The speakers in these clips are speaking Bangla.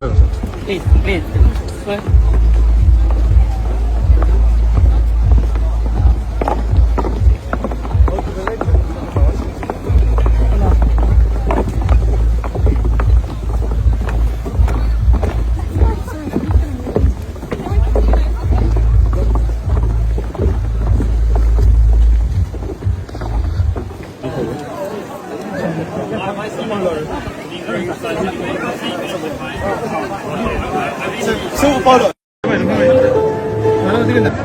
嗯，可以可以，可以。So follow. of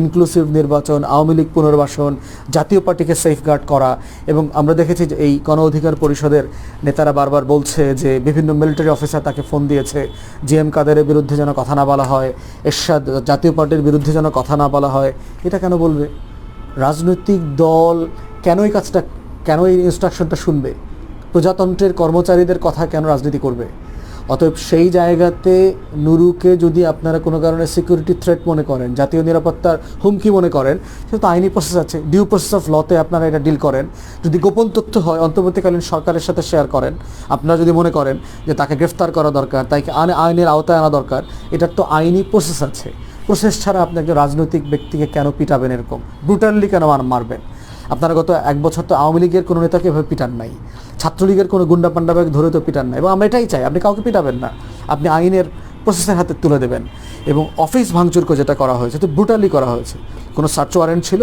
ইনক্লুসিভ নির্বাচন, আওয়ামী লীগ পুনর্বাসন, জাতীয় পার্টিকে সেফগার্ড করা এবং আমরা দেখেছি যে এই গণ অধিকার পরিষদের নেতারা বারবার বলছে যে বিভিন্ন মিলিটারি অফিসার তাকে ফোন দিয়েছে। জি এম কাদেরের বিরুদ্ধে যেন কথা না বলা হয়, এরশাদ জাতীয় পার্টির বিরুদ্ধে যেন কথা না বলা হয়, এটা কেন বলবে? রাজনৈতিক দল কেন এই কাজটা, কেন এই ইনস্ট্রাকশনটা শুনবে? প্রজাতন্ত্রের কর্মচারীদের কথা কেন রাজনীতি করবে? অতএব সেই জায়গাতে নুরুকে যদি আপনারা কোনো কারণে সিকিউরিটি থ্রেট মনে করেন, জাতীয় নিরাপত্তার হুমকি মনে করেন সেটা তো আইনি প্রসেস আছে। ডিউ প্রসেস অফ লতে আপনারা এটা ডিল করেন। যদি গোপন তথ্য হয়, অন্তর্বর্তীকালীন সরকারের সাথে শেয়ার করেন, আপনারা যদি মনে করেন যে তাকে গ্রেফতার করা দরকার, তাকে আইনে- আইনের আওতায় আনা দরকার, এটার তো আইনি প্রসেস আছে। প্রসেস ছাড়া আপনি একজন রাজনৈতিক ব্যক্তিকে কেন পিটাবেন এরকম? ব্রুটালি কেন মারবেন? আপনারা গত এক বছর তো আওয়ামী লীগের কোনো নেতাকে এভাবে পিটান নাই, ছাত্রলীগের কোনো গুন্ডা পান্ডাবাগ ধরে তো পিটান নাই, এবং আমরা এটাই চাই, আপনি কাউকে পিটাবেন না, আপনি আইনের প্রসেসের হাতে তুলে দেবেন, এবং অফিস ভাঙচুরকে যেটা করা হয়েছে, তো ব্রুটালি করা হয়েছে। কোনো সার্চ ওয়ারেন্ট ছিল?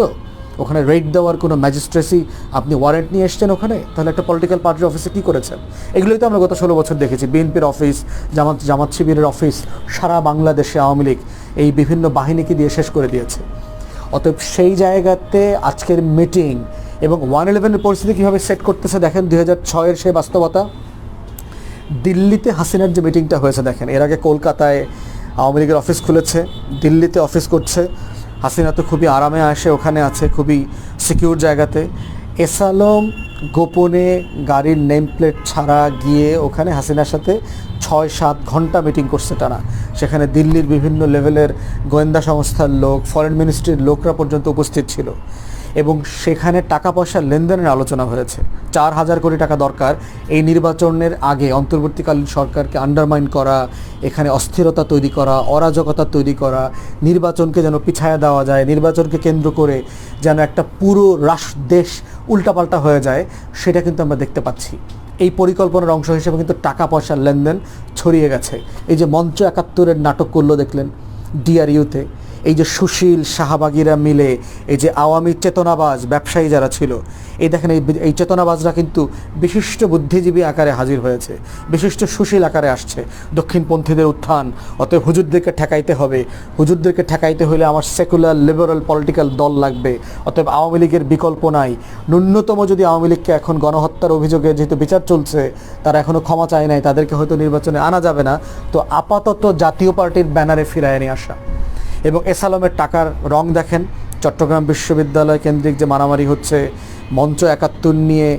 ওখানে রেড দেওয়ার কোনো ম্যাজিস্ট্রেসি আপনি ওয়ারেন্ট নিয়ে এসছেন ওখানে? তাহলে একটা পলিটিক্যাল পার্টির অফিসে কী করেছেন? এগুলোই তো আমরা গত ষোলো বছর দেখেছি বিএনপির অফিস জামাত জামাত শিবিরের অফিস সারা বাংলাদেশে আওয়ামী লীগ এই বিভিন্ন বাহিনীকে দিয়ে শেষ করে দিয়েছে। অতএব সেই জায়গাতে আজকের মিটিং এবং ওয়ান ইলেভেনের পরিস্থিতি কীভাবে সেট করতেছে দেখেন দুই হাজার ছয়ের সেই বাস্তবতা। দিল্লিতে হাসিনার যে মিটিংটা হয়েছে দেখেন, এর আগে কলকাতায় আওয়ামী লীগের অফিস খুলেছে, দিল্লিতে অফিস করছে। হাসিনা তো খুবই আরামে আসে, ওখানে আছে খুবই সিকিউর জায়গাতে। এসালম গোপনে গাড়ির নেম প্লেট ছাড়া গিয়ে ওখানে হাসিনার সাথে ছয় সাত ঘণ্টা মিটিং করছে টানা সেখানে দিল্লির বিভিন্ন লেভেলের গোয়েন্দা সংস্থার লোক ফরেন মিনিস্ট্রির লোকরা পর্যন্ত উপস্থিত ছিল। এবং সেখানে টাকা পয়সার লেনদেনের আলোচনা হয়েছে। চার হাজার কোটি টাকা দরকার। এই নির্বাচনের আগে অন্তর্বর্তীকালীন সরকারকে আন্ডারমাইন করা, এখানে অস্থিরতা তৈরি করা, অরাজকতা তৈরি করা, নির্বাচনকে যেন পিছায়া দেওয়া যায়, নির্বাচনকে কেন্দ্র করে যেন একটা পুরো রাষ্ট্র দেশ উল্টাপাল্টা হয়ে যায়, সেটা কিন্তু আমরা দেখতে পাচ্ছি। এই পরিকল্পনার অংশ হিসেবে কিন্তু টাকা পয়সার লেনদেন ছড়িয়ে গেছে। এই যে মঞ্চ একাত্তরের নাটক করল দেখলেন ডিআরইউতে এই যে সুশীল, শাহবাগীরা মিলে এই যে আওয়ামী চেতনাবাজ ব্যবসায়ী যারা ছিল, এই দেখেন এই চেতনাবাজরা কিন্তু বিশিষ্ট বুদ্ধিজীবী আকারে হাজির হয়েছে, বিশিষ্ট সুশীল আকারে আসছে। দক্ষিণপন্থীদের উত্থান, অতএব হুজুরদেরকে ঠেকাইতে হবে। হুজুরদেরকে ঠেকাইতে হলে আমার সেকুলার, লিবারাল, পলিটিক্যাল দল লাগবে। অতএব আওয়ামী লীগের বিকল্প নাই। ন্যূনতম যদি আওয়ামী লীগকে এখন গণহত্যার অভিযোগে যেহেতু বিচার চলছে, তারা এখনও ক্ষমা চায় নাই, তাদেরকে হয়তো নির্বাচনে আনা যাবে না। তো আপাতত জাতীয় পার্টির ব্যানারে ফিরায় নিয়ে আসা। এবং এসালমের টাকার রং দেখেন। চট্টগ্রাম বিশ্ববিদ্যালয় কেন্দ্রিক যে মারামারি হচ্ছে, মঞ্চ একাত্তর নিয়ে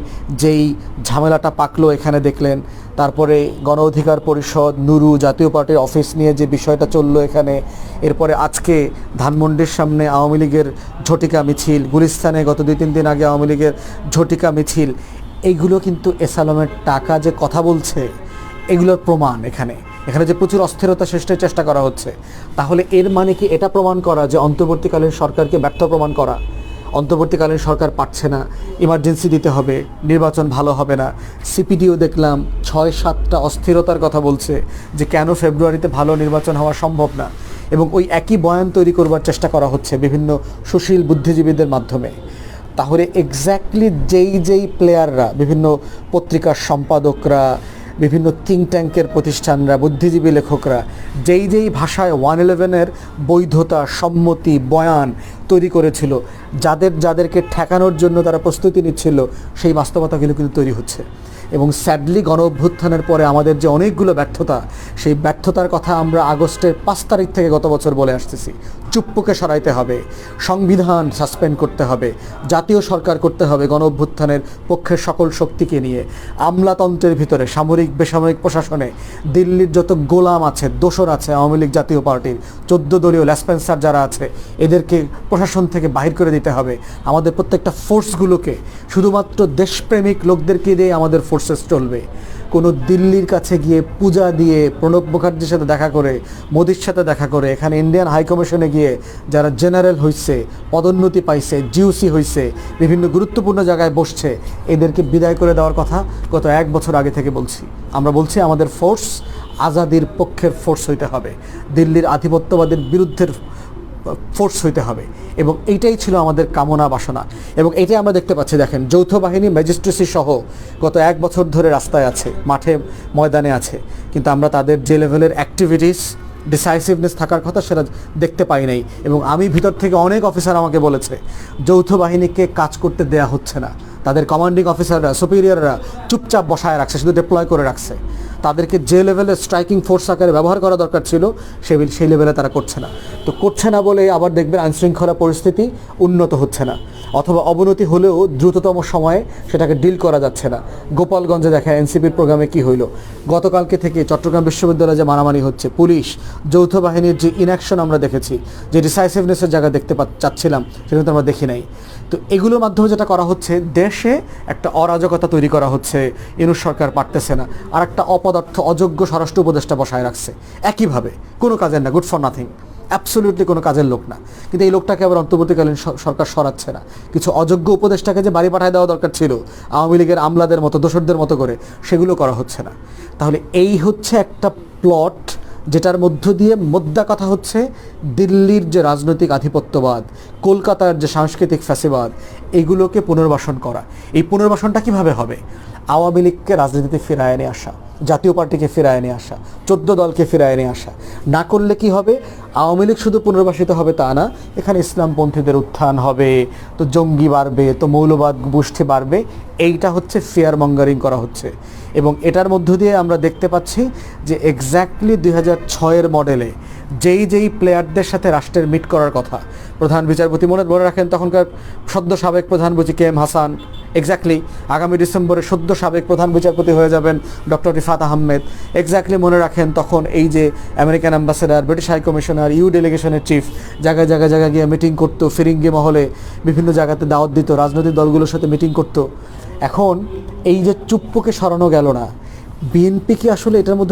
যেই ঝামেলাটা পাকলো এখানে দেখলেন। তারপরে গণ অধিকার পরিষদ, নুরু জাতীয় পার্টির অফিস নিয়ে যে বিষয়টা চলল এখানে। এরপরে আজকে ধানমন্ডির সামনে আওয়ামী লীগের ঝটিকা মিছিল, গুলিস্তানে গত দুই তিন দিন আগে আওয়ামী লীগের ঝটিকা মিছিল। এইগুলো কিন্তু এসালমের টাকা যে কথা বলছে, এগুলোর প্রমাণ এখানে। এখানে যে প্রচুর অস্থিরতা সৃষ্টির চেষ্টা করা হচ্ছে, তাহলে এর মানে কি এটা প্রমাণ করা যে অন্তর্বর্তীকালীন সরকারকে ব্যর্থ প্রমাণ করা? অন্তর্বর্তীকালীন সরকার পাচ্ছে না ইমার্জেন্সি দিতে হবে, নির্বাচন ভালো হবে না। সিপিডিও দেখলাম ছয় সাতটা অস্থিরতার কথা বলছে যে কেন ফেব্রুয়ারিতে ভালো নির্বাচন হওয়া সম্ভব না। এবং ওই একই বয়ান তৈরি করবার চেষ্টা করা হচ্ছে বিভিন্ন সুশীল বুদ্ধিজীবীদের মাধ্যমে। তাহলে এক্স্যাক্টলি যেই যেই প্লেয়াররা বিভিন্ন পত্রিকার সম্পাদকরা বিভিন্ন থিঙ্ক ট্যাঙ্কের প্রতিষ্ঠানরা, বুদ্ধিজীবী লেখকরা, যেই যেই ভাষায় ওয়ান ইলেভেনের বৈধতা, সম্মতি, বয়ান তৈরি করেছিল, যাদের, যাদেরকে ঠেকানোর জন্য তারা প্রস্তুতি নিচ্ছিল, সেই বাস্তবতাগুলো কিন্তু তৈরি হচ্ছে। এবং স্যাডলি গণ অভ্যুত্থানের পরে আমাদের যে অনেকগুলো ব্যর্থতা, সেই ব্যর্থতার কথা আমরা আগস্টের পাঁচ তারিখ থেকে গত বছর বলে আসতেছি। চুপ্পুকে সরাইতে হবে, সংবিধান সাসপেন্ড করতে হবে, জাতীয় সরকার করতে হবে গণ অভ্যুত্থানের পক্ষের সকল শক্তিকে নিয়ে। আমলাতন্ত্রের ভিতরে, সামরিক, বেসামরিক প্রশাসনে, দিল্লির যত গোলাম আছে, দোসর আছে, আওয়ামী লীগ জাতীয় পার্টির, চোদ্দ দলীয় ল্যাসপেন্সার যারা আছে, এদেরকে প্রশাসন থেকে বাহির করে দিতে হবে। আমাদের প্রত্যেকটা ফোর্সগুলোকে, শুধুমাত্র দেশপ্রেমিক লোকদেরকে দিয়ে আমাদের ফোর্সেস চলবে। কোনো দিল্লির কাছে গিয়ে পূজা দিয়ে প্রণব মুখার্জির সাথে দেখা করে, মোদির সাথে দেখা করে, এখানে ইন্ডিয়ান হাই কমিশনে গিয়ে যারা জেনারেল হয়েছে পদোন্নতি পাইছে জিওসি হয়েছে বিভিন্ন গুরুত্বপূর্ণ জায়গায় বসছে, এদেরকে বিদায় করে দেওয়ার কথা গত এক বছর আগে থেকে বলছি। আমরা বলছি আমাদের ফোর্স আজাদির পক্ষের ফোর্স হইতে হবে। দিল্লির আধিপত্যবাদের বিরুদ্ধের ফোর্স হইতে হবে। এবং এইটাই ছিল আমাদের কামনা বাসনা। এবং এটাই আমরা দেখতে পাচ্ছি, দেখেন, যৌথ বাহিনী ম্যাজিস্ট্রেসি সহ গত এক বছর ধরে রাস্তায় আছে, মাঠে, ময়দানে আছে। কিন্তু আমরা তাদের যে লেভেলের অ্যাক্টিভিটিস ডিসাইসিভনেস থাকার কথা সেটা দেখতে পাই নাই। এবং আমি ভিতর থেকে অনেক অফিসার আমাকে বলেছে, যৌথ বাহিনীকে কাজ করতে দেয়া হচ্ছে না। তাদের কমান্ডিং অফিসাররা সুপিরিয়ররা চুপচাপ বসায় রাখছে, শুধু ডিপ্লয় করে রাখছে। তাদেরকে যে লেভেলে স্ট্রাইকিং ফোর্স আকারে ব্যবহার করা দরকার ছিল সেই সেই লেভেলে তারা করছে না। তো করছে না বলে আবার দেখবেন আইনশৃঙ্খলা পরিস্থিতি উন্নত হচ্ছে না। অথবা অবনতি হলেও দ্রুততম সময়ে সেটাকে ডিল করা যাচ্ছে না। গোপালগঞ্জে দেখা এনসিপির প্রোগ্রামে কি হইল? গতকালকে থেকে চট্টগ্রাম বিশ্ববিদ্যালয়ে যে মারামারি হচ্ছে, পুলিশ যৌথ বাহিনীর যে ইনঅ্যাকশন আমরা দেখেছি, যে ডিসাইসিভনেসের জায়গা দেখতে চাচ্ছিলাম, সেটা কিন্তু আমরা দেখি নাই। তো এগুলোর মাধ্যমে যেটা করা হচ্ছে, দেশে একটা অরাজকতা তৈরি করা হচ্ছে। ইনুস সরকার পারতেছে না। আর একটা অপদার্থ অযোগ্য স্বরাষ্ট্র উপদেষ্টা বসায় রাখছে। একইভাবে কোনো কাজের না গুড ফর নাথিং অ্যাবসলিউটলি কোনো কাজের লোক না। কিন্তু এই লোকটাকে আবার অন্তর্বর্তীকালীন সরকার সরাচ্ছে না। কিছু অযোগ্য উপদেষ্টাকে যে বাড়ি পাঠায় দেওয়া দরকার ছিল, আওয়ামী লীগের আমলাদের মতো দোসরদের মতো করে, সেগুলো করা হচ্ছে না। তাহলে এই হচ্ছে একটা প্লট যেটার মধ্য দিয়ে মোদ্দা কথা হচ্ছে দিল্লির যে রাজনৈতিক আধিপত্যবাদ, কলকাতার যে সাংস্কৃতিক ফ্যাসিবাদ, এগুলোকে পুনর্বাসন করা। এই পুনর্বাসনটা কীভাবে হবে? আওয়ামী লীগকে রাজনীতিতে ফেরায় এনে আসা, জাতীয় পার্টিকে ফেরায় এনে আসা, চোদ্দ দলকে ফেরায় এনে আসা। না করলে কি হবে? আওয়ামী লীগ শুধু পুনর্বাসিত হবে তা না, এখানে ইসলামপন্থীদের উত্থান হবে। তো জঙ্গি বাড়বে, তো মৌলবাদ গোষ্ঠী বাড়বে, এইটা হচ্ছে ফেয়ার মঙ্গারিং করা হচ্ছে। এবং এটার মধ্য দিয়ে আমরা দেখতে পাচ্ছি যে এক্স্যাক্টলি দুই হাজার ছয়ের মডেলে যেই যেই প্লেয়ারদের সাথে রাষ্ট্রের মিট করার কথা। প্রধান বিচারপতি মনে মনে রাখেন তখনকার সদ্য সাবেক প্রধান বিচারপতি কে এম হাসান। এক্স্যাক্টলি আগামী ডিসেম্বরে সদ্য সাবেক প্রধান বিচারপতি হয়ে যাবেন ডক্টর রিফাত আহমেদ। এক্স্যাক্টলি মনে রাখেন তখন এই যে American ambassador, British high commissioner, EU ডেলিগেশনের chief, জায়গায় জায়গায় জায়গায় গিয়ে মিটিং করতো, ফিরিঙ্গি মহলে বিভিন্ন জায়গাতে দাওয়াত দিত, রাজনৈতিক দলগুলোর সাথে মিটিং করতো। এখন এই যে চুপ্পুকে সরানো গেল না, বিএনপি কি আসলে এটার মধ্যে